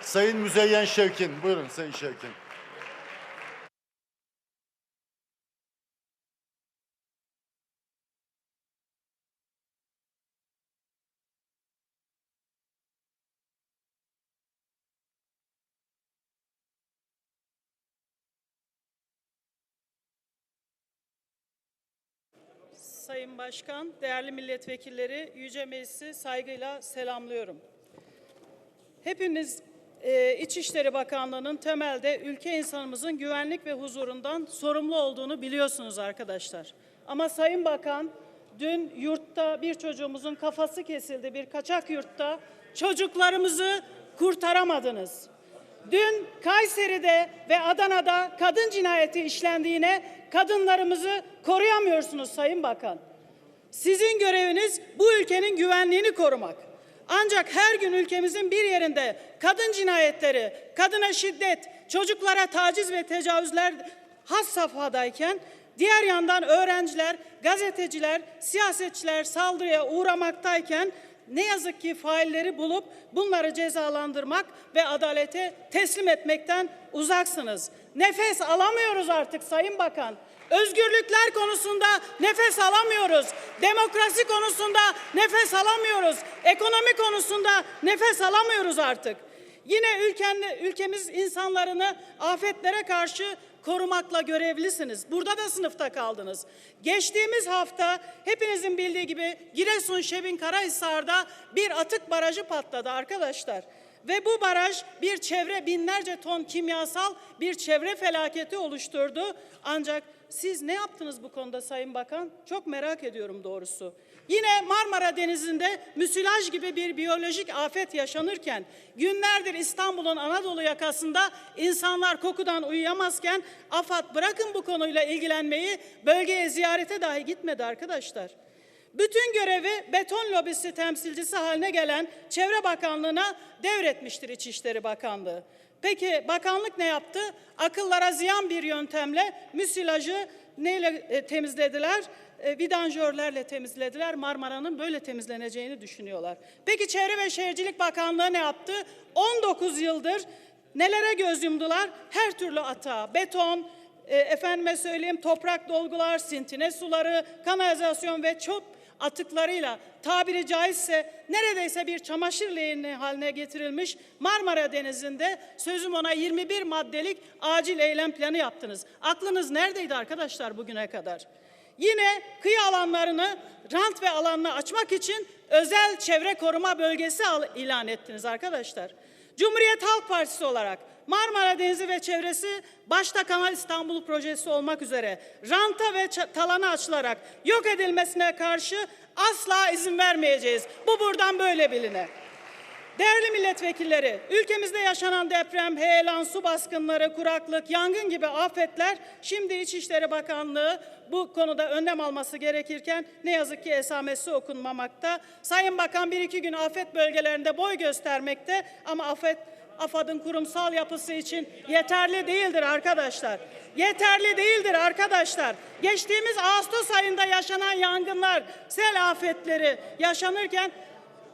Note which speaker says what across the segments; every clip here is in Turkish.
Speaker 1: Sayın Müzeyyen Şevkin. Buyurun Sayın Şevkin.
Speaker 2: Sayın Başkan, değerli milletvekilleri, Yüce Meclisi saygıyla selamlıyorum. Hepiniz e, İçişleri Bakanlığı'nın temelde ülke insanımızın güvenlik ve huzurundan sorumlu olduğunu biliyorsunuz arkadaşlar. Ama Sayın Bakan, dün yurtta bir çocuğumuzun kafası kesildi bir kaçak yurtta. Çocuklarımızı kurtaramadınız. Dün Kayseri'de ve Adana'da kadın cinayeti işlendiğine kadınlarımızı koruyamıyorsunuz Sayın Bakan. Sizin göreviniz bu ülkenin güvenliğini korumak. Ancak her gün ülkemizin bir yerinde kadın cinayetleri, kadına şiddet, çocuklara taciz ve tecavüzler has safhadayken diğer yandan öğrenciler, gazeteciler, siyasetçiler saldırıya uğramaktayken ne yazık ki failleri bulup bunları cezalandırmak ve adalete teslim etmekten uzaksınız. Nefes alamıyoruz artık Sayın Bakan. Özgürlükler konusunda nefes alamıyoruz. Demokrasi konusunda nefes alamıyoruz. Ekonomi konusunda nefes alamıyoruz artık. Yine ülken, ülkemiz insanlarını afetlere karşı korumakla görevlisiniz. Burada da sınıfta kaldınız. Geçtiğimiz hafta hepinizin bildiği gibi Giresun Şebin Karahisar'da bir atık barajı patladı arkadaşlar. Ve bu baraj bir çevre binlerce ton kimyasal bir çevre felaketi oluşturdu. Ancak siz ne yaptınız bu konuda Sayın Bakan? Çok merak ediyorum doğrusu. Yine Marmara Denizi'nde müsilaj gibi bir biyolojik afet yaşanırken günlerdir İstanbul'un Anadolu yakasında insanlar kokudan uyuyamazken AFAD bırakın bu konuyla ilgilenmeyi bölgeye ziyarete dahi gitmedi arkadaşlar. Bütün görevi beton lobisi temsilcisi haline gelen Çevre Bakanlığı'na devretmiştir İçişleri Bakanlığı. Peki bakanlık ne yaptı? Akıllara ziyan bir yöntemle müsilajı neyle e, temizlediler? E, vidanjörlerle temizlediler. Marmara'nın böyle temizleneceğini düşünüyorlar. Peki Çevre ve Şehircilik Bakanlığı ne yaptı? 19 yıldır nelere göz yumdular? Her türlü atağa, beton, e, efendime söyleyeyim toprak dolgular, sintine suları, kanalizasyon ve çöp atıklarıyla tabiri caizse neredeyse bir çamaşır leğeni haline getirilmiş Marmara Denizi'nde sözüm ona 21 maddelik acil eylem planı yaptınız. Aklınız neredeydi arkadaşlar bugüne kadar? Yine kıyı alanlarını rant ve alanını açmak için özel çevre koruma bölgesi ilan ettiniz arkadaşlar. Cumhuriyet Halk Partisi olarak Marmara Denizi ve çevresi başta Kanal İstanbul projesi olmak üzere ranta ve talana açılarak yok edilmesine karşı asla izin vermeyeceğiz. Bu buradan böyle biline. Değerli milletvekilleri, ülkemizde yaşanan deprem, heyelan, su baskınları, kuraklık, yangın gibi afetler şimdi İçişleri Bakanlığı bu konuda önlem alması gerekirken ne yazık ki esamesi okunmamakta. Sayın Bakan bir iki gün afet bölgelerinde boy göstermekte ama afet AFAD'ın kurumsal yapısı için yeterli değildir arkadaşlar. Yeterli değildir arkadaşlar. Geçtiğimiz Ağustos ayında yaşanan yangınlar, sel afetleri yaşanırken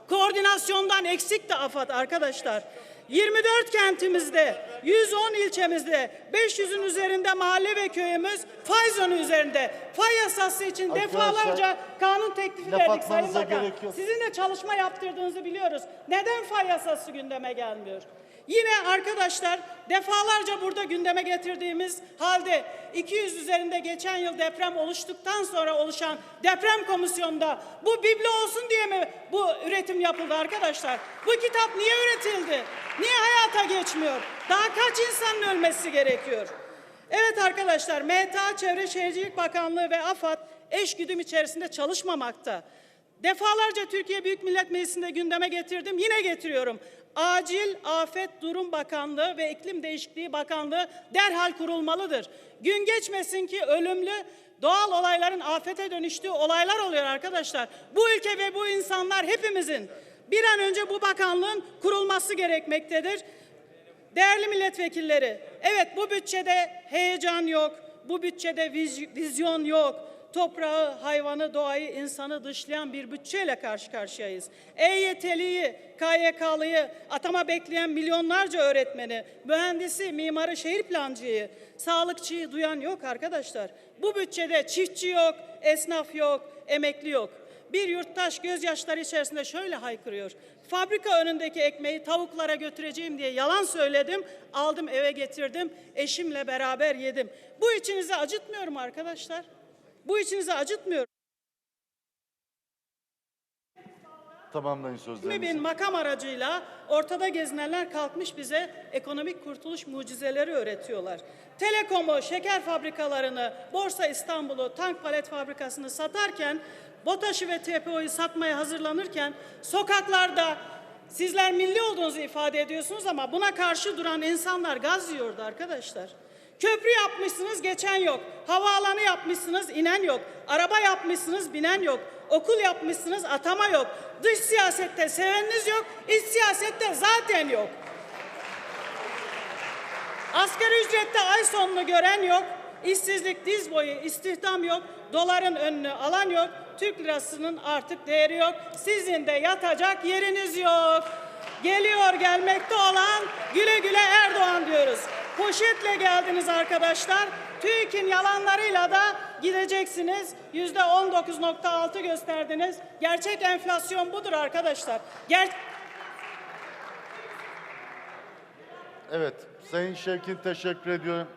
Speaker 2: koordinasyondan eksikti AFAD arkadaşlar. 24 kentimizde, 110 ilçemizde, 500'ün üzerinde mahalle ve köyümüz fay zonu üzerinde. Fay yasası için
Speaker 1: Arkadaşlar,
Speaker 2: defalarca kanun teklifi verdik Sayın Bakan. Sizin de çalışma yaptırdığınızı biliyoruz. Neden fay yasası gündeme gelmiyor? Yine arkadaşlar defalarca burada gündeme getirdiğimiz halde 200 üzerinde geçen yıl deprem oluştuktan sonra oluşan deprem komisyonunda bu biblo olsun diye mi bu üretim yapıldı arkadaşlar? Bu kitap niye üretildi? Niye hayata geçmiyor? Daha kaç insanın ölmesi gerekiyor? Evet arkadaşlar, MTA Çevre Şehircilik Bakanlığı ve AFAD eş güdüm içerisinde çalışmamakta. Defalarca Türkiye Büyük Millet Meclisi'nde gündeme getirdim, yine getiriyorum. Acil Afet Durum Bakanlığı ve İklim Değişikliği Bakanlığı derhal kurulmalıdır. Gün geçmesin ki ölümlü doğal olayların afete dönüştüğü olaylar oluyor arkadaşlar. Bu ülke ve bu insanlar hepimizin bir an önce bu bakanlığın kurulması gerekmektedir. Değerli milletvekilleri, evet bu bütçede heyecan yok, bu bütçede viz- vizyon yok. Toprağı, hayvanı, doğayı, insanı dışlayan bir bütçeyle karşı karşıyayız. EYT'liyi, KYK'lıyı, atama bekleyen milyonlarca öğretmeni, mühendisi, mimarı, şehir plancıyı, sağlıkçıyı duyan yok arkadaşlar. Bu bütçede çiftçi yok, esnaf yok, emekli yok. Bir yurttaş gözyaşları içerisinde şöyle haykırıyor. Fabrika önündeki ekmeği tavuklara götüreceğim diye yalan söyledim. Aldım eve getirdim. Eşimle beraber yedim. Bu içinizi acıtmıyor arkadaşlar? Bu içinizi acıtmıyor.
Speaker 1: Tamamlayın
Speaker 2: 20
Speaker 1: sözlerinizi.
Speaker 2: bin makam aracıyla ortada gezinenler kalkmış bize ekonomik kurtuluş mucizeleri öğretiyorlar. Telekom'u, şeker fabrikalarını, Borsa İstanbul'u, tank palet fabrikasını satarken, BOTAŞ'ı ve TPO'yu satmaya hazırlanırken sokaklarda sizler milli olduğunuzu ifade ediyorsunuz ama buna karşı duran insanlar gaz yiyordu arkadaşlar. Köprü yapmışsınız geçen yok. Havaalanı yapmışsınız inen yok. Araba yapmışsınız binen yok. Okul yapmışsınız atama yok. Dış siyasette seveniniz yok. iç siyasette zaten yok. Asgari ücrette ay sonunu gören yok. İşsizlik diz boyu, istihdam yok. Doların önünü alan yok. Türk lirasının artık değeri yok. Sizin de yatacak yeriniz yok. Geliyor gelmekte olan güle güle Erdoğan diyoruz. Poşetle geldiniz arkadaşlar. TÜİK'in yalanlarıyla da gideceksiniz. Yüzde 19.6 gösterdiniz. Gerçek enflasyon budur arkadaşlar. Ger
Speaker 1: Evet, Sayın Şevkin teşekkür ediyorum.